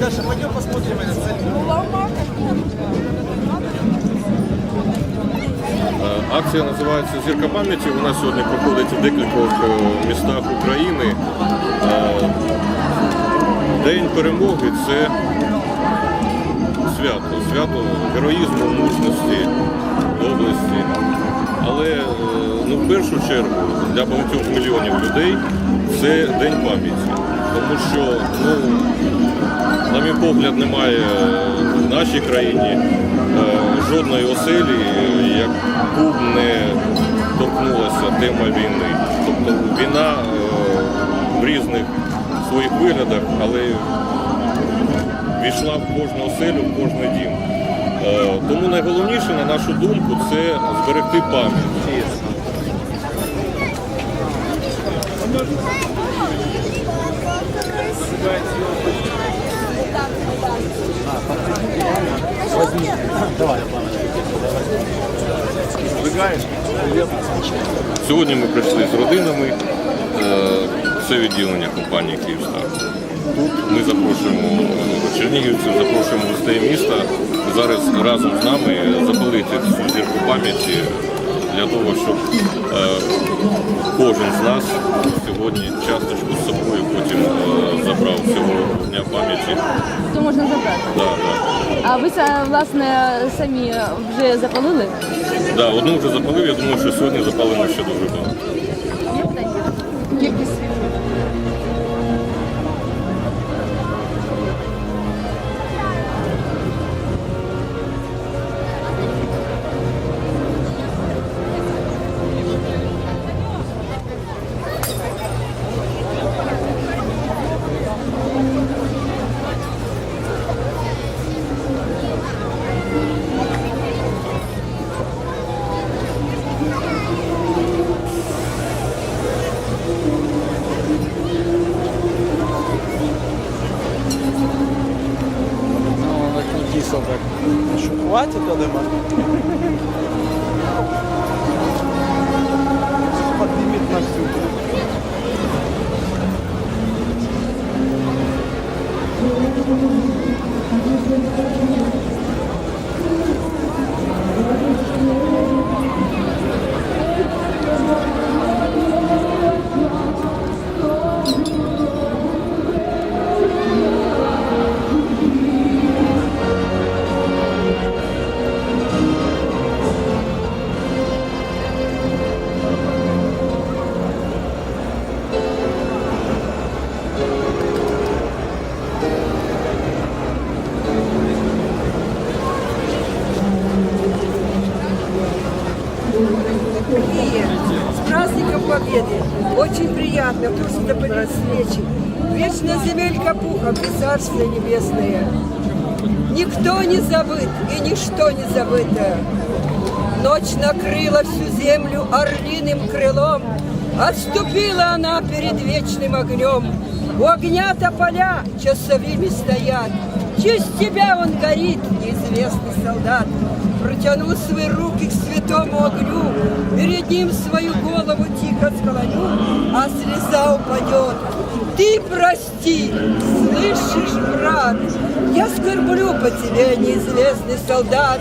Даша, пойдем е, Акція називається Зірка пам'яті. Вона сьогодні проходить в декількох е, містах України. Е, День перемоги це свято, свято героїзму, мужності, доблесті. Але е, ну, в першу чергу для багатьох мільйонів людей це день пам'яті. Тому що, ну, на мій погляд, немає в нашій країні е, жодної оселі, яку б не торкнулася тема війни. Тобто війна е, в різних своїх виглядах, але війшла в кожну оселю, в кожний дім. Е, Тому найголовніше, на нашу думку, це зберегти пам'ять. Сьогодні ми прийшли з родинами. Е, Це відділення компанії Київстар. Тут ми запрошуємо чернігівців, запрошуємо гостей міста зараз разом з нами запалити цю зірку пам'яті для того, щоб е, кожен з нас сьогодні часточку з собою потім е, забрав цього дня пам'яті. То можна забрати. Да, да. А ви власне самі вже запалили? Да, одну вже запалив, я думаю, що сьогодні запалимо ще дуже багато. Так. Что, хватит, Адема? Поднимет на всю. С Победы! Очень приятно, потому что запалили свечи. Вечно земелька пухом и царствие небесное. Никто не забыт и ничто не забыто. Ночь накрыла всю землю орлиным крылом. Отступила она перед вечным огнем. У огня тополя часовыми стоят. Честь тебя он горит, неизвестный солдат. Протяну свои руки к святому огню, Перед ним свою голову тихо склоню, А слеза упадет. Ты прости, слышишь, брат, Я скорблю по тебе, неизвестный солдат.